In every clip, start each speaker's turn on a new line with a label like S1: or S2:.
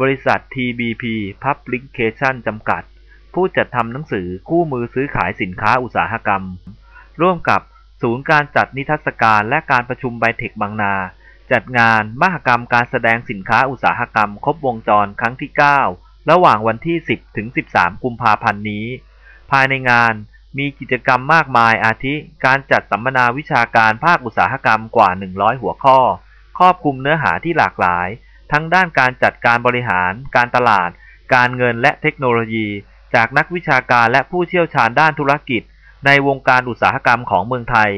S1: บริษัท TBP Publication จำกัด ผู้จัดทำหนังสือคู่มือซื้อขายสินค้าอุตสาหกรรม ร่วมกับศูนย์การจัดนิทรรศการและการประชุมไบเทคบางนา จัดงานมหกรรมการแสดงสินค้าอุตสาหกรรม ครบวงจรครั้งที่ 9 ระหว่างวันที่ 10 ถึง 13 กุมภาพันธ์นี้ ภายในงานมีกิจกรรมมากมายอาทิ การจัดสัมมนาวิชาการภาคอุตสาหกรรมกว่า 100 หัวข้อ ครอบคลุมเนื้อหาที่หลากหลาย ทั้งด้านการจัดการบริหาร การตลาด การเงินและเทคโนโลยี จากนักวิชาการและผู้เชี่ยวชาญด้านธุรกิจ ในวงการอุตสาหกรรมของเมืองไทย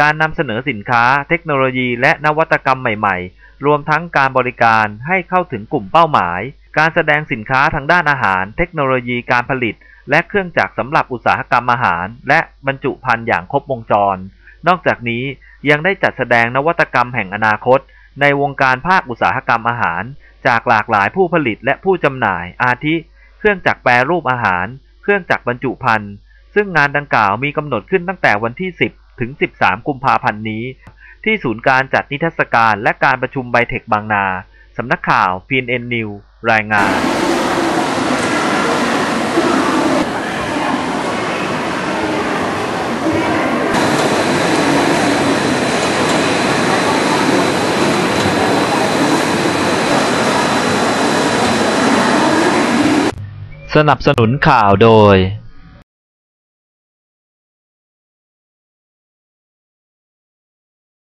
S1: การนำเสนอสินค้า เทคโนโลยี และนวัตกรรมใหม่ๆ รวมทั้งการบริการให้เข้าถึงกลุ่มเป้าหมาย การแสดงสินค้าทางด้านอาหาร เทคโนโลยีการผลิต และเครื่องจักรสำหรับอุตสาหกรรมอาหาร และบรรจุภัณฑ์อย่างครบวงจร นอกจากนี้ยังได้จัดแสดงนวัตกรรมแห่งอนาคต ในวงการภาคอุตสาหกรรมอาหาร จากหลากหลายผู้ผลิตและผู้จำหน่าย อาทิ เครื่องจักรแปรรูปอาหาร เครื่องจักรบรรจุภัณฑ์ ซึ่งงานดังกล่าวมีกำหนดขึ้นตั้งแต่วันที่ 10 ถึง 13 กุมภาพันธ์นี้ ที่ศูนย์การจัดนิทรรศการและการประชุมไบเทคบางนา สำนักข่าว PNN News รายงาน สนับสนุนข่าวโดย